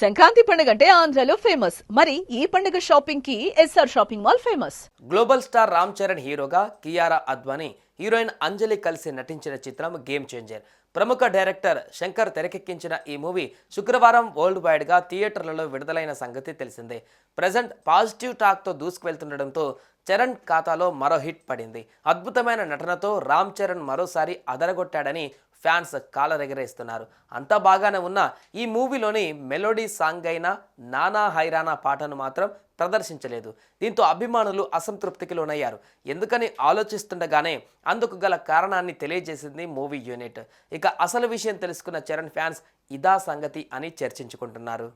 సంక్రాంతి పండుగ అంటే ఆంధ్రాలో ఫేమస్. మరి ఈ పండుగ షాపింగ్కి SR shopping mall famous. Global star Ram Charan హీరోగా కియారా అద్వానీ హీరోయిన్ అంజలి కలిసి నటించిన చిత్రం గేమ్ చేంజర్. ప్రముఖ డైరెక్టర్ శంకర్ తెరకెక్కించిన ఈ మూవీ శుక్రవారం వరల్డ్ వైడ్గా థియేటర్లలో విడుదలైన సంగతి తెలిసిందే. ప్రజెంట్ పాజిటివ్ టాక్తో దూసుకువెళ్తుండటంతో చరణ్ ఖాతాలో మరో హిట్ పడింది. అద్భుతమైన నటనతో రామ్ చరణ్ మరోసారి అదరగొట్టాడని ఫ్యాన్స్ కాలరెగరేస్తున్నారు. అంతా బాగానే ఉన్న ఈ మూవీలోని మెలోడీ సాంగ్ అయిన నానా హైరానా పాటను మాత్రం ప్రదర్శించలేదు. దీంతో అభిమానులు అసంతృప్తికి లోనయ్యారు. ఎందుకని ఆలోచిస్తుండగానే అందుకు గల కారణాన్ని తెలియజేసింది మూవీ యూనిట్. ఇక అసలు విషయం తెలుసుకున్న చరణ్ ఫ్యాన్స్ ఇదా సంగతి అని చర్చించుకుంటున్నారు.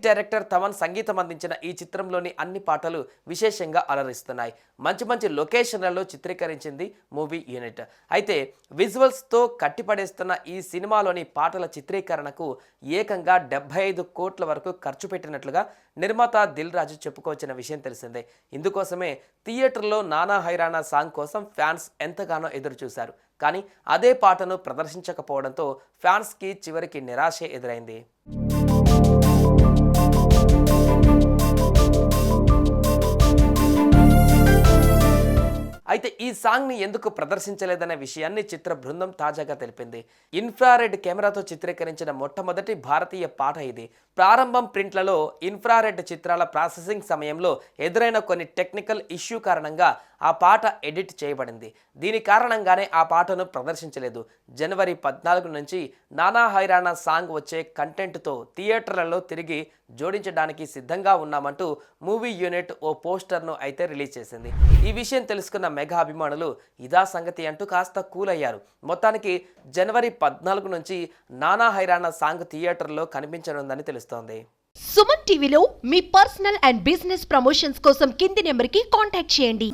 మ్యూజిక్ డైరెక్టర్ తమన్ సంగీతం అందించిన ఈ చిత్రంలోని అన్ని పాటలు విశేషంగా అలరిస్తున్నాయి. మంచి మంచి లొకేషన్లలో చిత్రీకరించింది మూవీ యూనిట్. అయితే విజువల్స్తో కట్టిపడేస్తున్న ఈ సినిమాలోని పాటల చిత్రీకరణకు ఏకంగా డెబ్బై ఐదు కోట్ల వరకు ఖర్చు పెట్టినట్లుగా నిర్మాత దిల్ రాజు చెప్పుకోవచ్చిన విషయం తెలిసిందే. ఇందుకోసమే థియేటర్లో నానా హైరానా సాంగ్ కోసం ఫ్యాన్స్ ఎంతగానో ఎదురు చూశారు కానీ అదే పాటను ప్రదర్శించకపోవడంతో ఫ్యాన్స్కి చివరికి నిరాశే ఎదురైంది. అయితే ఈ సాంగ్ని ఎందుకు ప్రదర్శించలేదనే విషయాన్ని చిత్ర బృందం తాజాగా తెలిపింది. ఇన్ఫ్రారెడ్ కెమెరాతో చిత్రీకరించిన మొట్టమొదటి భారతీయ పాట ఇది. ప్రారంభం ప్రింట్లలో ఇన్ఫ్రారెడ్ చిత్రాల ప్రాసెసింగ్ సమయంలో ఎదురైన కొన్ని టెక్నికల్ ఇష్యూ కారణంగా ఆ పాట ఎడిట్ చేయబడింది. దీని కారణంగానే ఆ పాటను ప్రదర్శించలేదు. జనవరి పద్నాలుగు నుంచి నానా హైరాణా సాంగ్ వచ్చే కంటెంట్తో థియేటర్లలో తిరిగి జోడించడానికి సిద్ధంగా ఉన్నామంటూ మూవీ యూనిట్ ఓ పోస్టర్ను అయితే రిలీజ్ చేసింది. ఈ విషయం తెలుసుకున్న మెగా అభిమానులు ఇదా సంగతి అంటూ కాస్త కూల్ అయ్యారు మొత్తానికి జనవరి పద్నాలుగు నుంచి నానా హైరాణ సాంగ్ థియేటర్లో కనిపించనుందని తెలుస్తోంది. సుమన్ టీవీలో మీ పర్సనల్ అండ్ బిజినెస్ ప్రమోషన్స్ కోసం కింది నెంబర్కి కాంటాక్ట్ చేయండి.